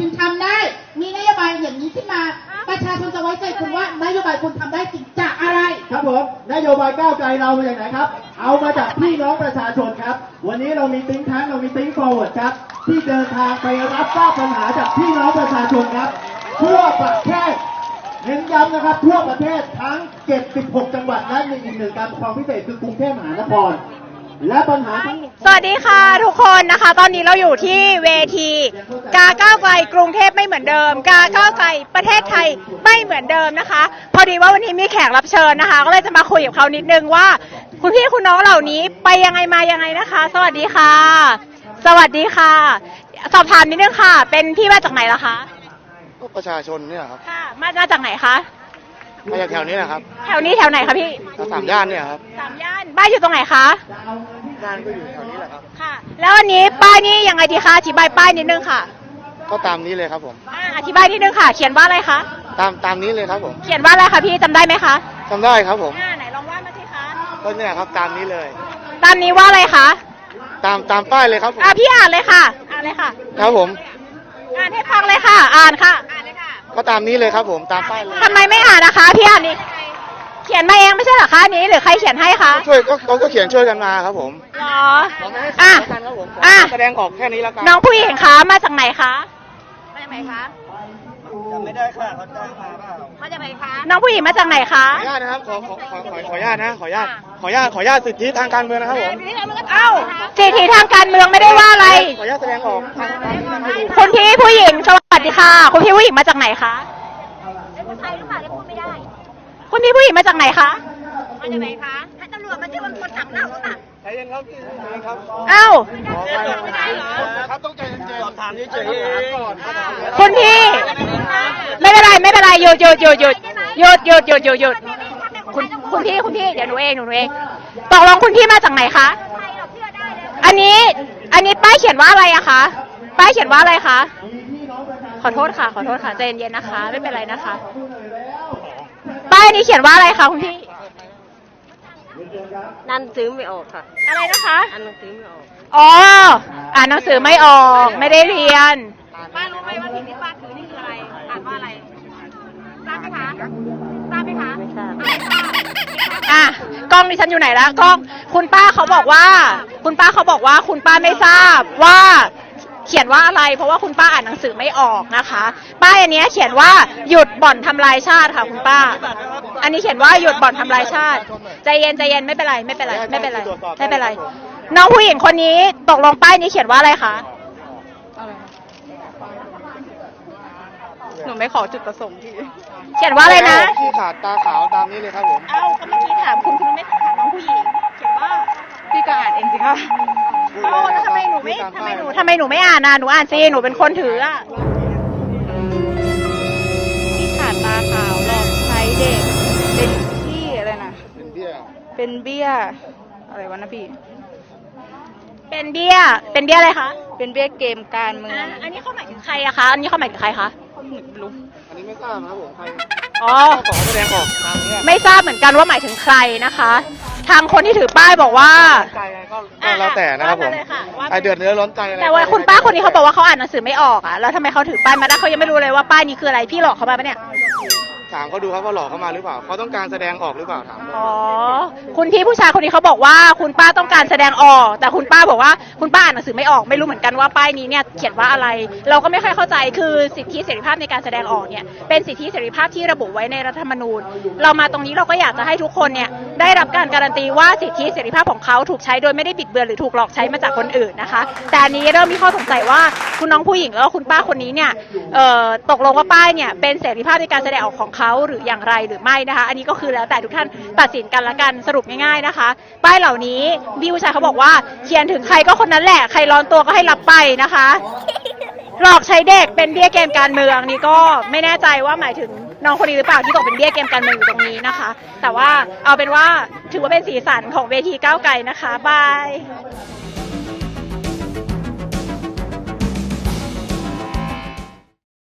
คุณทำได้ มีนโยบายอย่างนี้ขึ้นมา ประชาชนจะไว้ใจคุณว่านโยบายคุณทำได้จริงจากอะไร ครับผมนโยบายก้าวไกลเรามาจากไหนครับ เอามาจากพี่น้องประชาชนครับ วันนี้เรามีติ้งทั้งเรามีติ้ง forward ครับ ที่เดินทางไปรับทราบปัญหาจากพี่น้องประชาชนครับ ทั่วประเทศเน้นย้ำนะครับทั่วประเทศทั้ง 76 จังหวัดและมีอีกหนึ่งการปกครองพิเศษคือกรุงเทพมหานคร และปัญหาทั้งหมด สวัสดีค่ะทุกคนนะคะ ตอนนี้เราอยู่ที่เวที กาก้าวไกลกรุงเทพไม่เหมือนเดิม กาก้าวไกลประเทศไทยไม่เหมือนเดิมนะคะ พอดีว่าวันนี้มีแขกรับเชิญนะคะ ก็เลยจะมาคุยกับเขานิดนึงว่า คุณพี่คุณน้องเหล่านี้ไปยังไงมายังไงนะคะ สวัสดีค่ะ สวัสดีค่ะ สอบถามนิดนึงค่ะ เป็นพี่มาจากไหนล่ะคะก็ประชาชนเนี่ยครับค่ะ มามาจากไหนคะมาจากแถวนี้นะครับแถวนี้แถวไหนคะพี่ แถวสามย่านเนี่ยครับ สามย่าน บ้านอยู่ตรงไหนคะย่านก็อยู่แถวนี้แหละครับ ค่ะ แล้ววันนี้ป้ายนี้ยังไงดีคะ อธิบายป้ายนิดนึงค่ะก็ตามนี้เลยครับผม อ่าอธิบายนิดนึงค่ะ เขียนว่าอะไรคะ ตามตามนี้เลยครับผมเขียนว่าอะไรคะพี่จำได้ไหมคะจำได้ครับผม อ่าไหนลองว่ามาสิคะ ก็เนี่ยครับตามนี้เลย ตามนี้ว่าอะไรคะ ตามตามป้ายเลยครับผม อ่าพี่อ่านเลยค่ะ อ่านเลยค่ะ ครับผม อ่านให้ฟังเลยค่ะ อ่านค่ะอ่านเลยค่ะก็ตามนี้เลยครับผม ตามป้ายเลย ทำไมไม่อ่านนะคะ พี่อ่านนี่เขียนมาเองไม่ใช่เหรอคะอันนี้หรือใครเขียนให้คะช่วยก็ก็ก็เขียนช่วยกันมาครับผมหรอขอไม่ให้อะเสียงกันครับผมขออะ แสดงออกแค่นี้แล้วกันน้องผู้หญิงคะมาจากไหนคะมาจากไหนคะจำไม่ได้ค่ะเขาจ้างมาเปล่ามาจากไหนคะน้องผู้หญิงมาจากไหนคะขออนุญาตนะครับขอขอขอขอขออนุญาตนะขออนุญาตขออนุญาตขออนุญาตสิทธิทางการเมืองนะครับผมเอ้าสิทธิทางการเมืองไม่ได้ว่าอะไร ขออนุญาตแสดงออกทางทางนี้นะครับคุณพี่ผู้หญิงสวัสดีค่ะ คุณพี่ผู้หญิงมาจากไหนคะ คุณพี่ผู้หญิงมาจากไหนคะ มาจากไหนคะให้ตำรวจมาช่วยคนจับหน้ารถอะใจเย็นครับพี่ใจเย็นครับเอ้าขอไปครับต้องใจเย็นๆสอบถามเฉยๆก่อนคุณพี่ ไม่เป็นไรไม่เป็นไรหยุดหยุดหยุดหยุดหยุดหยุดหยุดหยุดหยุดคุณคุณพี่คุณพี่เดี๋ยวหนูเองหนูเองตกลงคุณพี่มาจากไหนคะอันนี้อันนี้ป้ายเขียนว่าอะไรอะคะป้ายเขียนว่าอะไรคะขอโทษค่ะ ขอโทษค่ะใจเย็นๆนะคะ ไม่เป็นไรนะคะป้าย นี้เขียนว่าอะไรคะคุณพี่ นั่นซื้อไม่ออกค่ะ อะไรนะคะ อันนั้นซื้อไม่ออก อ๋อ อ่านหนังสือไม่ออก ไม่ได้เรียน ป้ารู้ไหมว่าสิ่งที่ป้าถือนี่คืออะไร อ่านว่าอะไร ทราบไหมคะ ทราบไหมคะไม่ทราบ อะกล้องดิฉันอยู่ไหนแล้วกล้อง คุณป้าเขาบอกว่า คุณป้าเขาบอกว่า คุณป้าไม่ทราบว่า เขียนว่าอะไร เพราะว่าคุณป้าอ่านหนังสือไม่ออกนะคะ ป้ายอันเนี้ยเขียนว่าหยุดบ่อนทำลายชาติค่ะคุณป้า อันนี้เขียนว่าหยุดบ่อนทำลายชาติใจเย็นใจเย็นไม่เป็นไรไม่เป็นไรไม่เป็นไรไม่เป็นไร น้องผู้หญิงคนนี้ตกลงป้ายนี้เขียนว่าอะไรคะหนูไม่ขอจุดประสงค์ที่ เขียนว่าอะไรนะ ที่ขาดตาขาวตามนี้เลยครับผมำไมหนูไม่ทำไมหนูทำไมหนูไม่อ่านอะหนูอ่านสิหนูเป็นคนถืออะพี่ขาดตาขาวหลอกใช้เด็ก เป็นที่อะไรนะ เป็นเบี้ยเป็นเบี้ย อะไรวะนะพี่ เป็นเบี้ย เป็นเบี้ยอะไรคะเป็นเบี้ยเกมการเมืองอ่าอันนี้เขาหมายถึงใครอะคะ อันนี้เขาหมายถึงใครคะหนูไม่รู้อันนี้ไม่ทราบนะครับผมใครอ๋อ ขอแสดงออกตามเนี้ยไม่ทราบเหมือนกันว่าหมายถึงใครนะคะ ทางคนที่ถือป้ายบอกว่า ใจไง ก็ก็แล้วแต่นะครับผมว่ามาเลยค่ะว่ามาไอเดือดเนื้อร้อนใจอะไรแต่ว่าคุณป้าคนนี้เขาบอกว่าเขาอ่านหนังสือไม่ออกอะแล้วทำไมเขาถือป้ายมาได้เขายังไม่รู้เลยว่าป้ายนี้คืออะไรพี่หลอกเขามาปะเนี่ย ถามเขาดูครับว่าหลอกเขามาหรือเปล่าเขาต้องการแสดงออกหรือเปล่าถามเขาอ๋อ คุณพี่ผู้ชายคนนี้เขาบอกว่าคุณป้าต้องการแสดงออก แต่คุณป้าบอกว่าคุณป้าอ่านหนังสือไม่ออกไม่รู้เหมือนกันว่าป้ายนี้เนี่ยเขียนว่าอะไร เราก็ไม่ค่อยเข้าใจคือสิทธิเสรีภาพในการแสดงออกเนี่ยเป็นสิทธิเสรีภาพที่ระบุไว้ในรัฐธรรมนูญ เรามาตรงนี้เราก็อยากจะให้ทุกคนเนี่ยได้รับการการันตีว่าสิทธิเสรีภาพของเขาถูกใช้โดยไม่ได้บิดเบือนหรือถูกหลอกใช้มาจากคนอื่นนะคะ แต่อันนี้เริ่มมีข้อสงสัยว่าคุณน้องผู้หญิงแล้วก็คุณป้าคนนี้เนี่ยเอ่อตกลงว่าป้ายเนี่ยเป็นเสรีภาพในการแสดงออกของเขาหรืออย่างไรหรือไม่นะคะ อันนี้ก็คือแล้วแต่ทุกท่านตัดสินกันละกันสรุปง่ายๆนะคะ ป้ายเหล่านี้พี่ผู้ชายเขาบอกว่าเขียนถึงใครก็คนนั้นแหละใครร้อนตัวก็ให้รับไปนะคะหลอกใช้เด็กเป็นเบี้ยเกมการเมืองนี่ก็ไม่แน่ใจว่าหมายถึงน้องคนนี้หรือเปล่าที่ตกเป็นเบี้ยเกมการเมืองอยู่ตรงนี้นะคะ แต่ว่าเอาเป็นว่าถือว่าเป็นสีสันของเวทีก้าวไกลนะคะบาย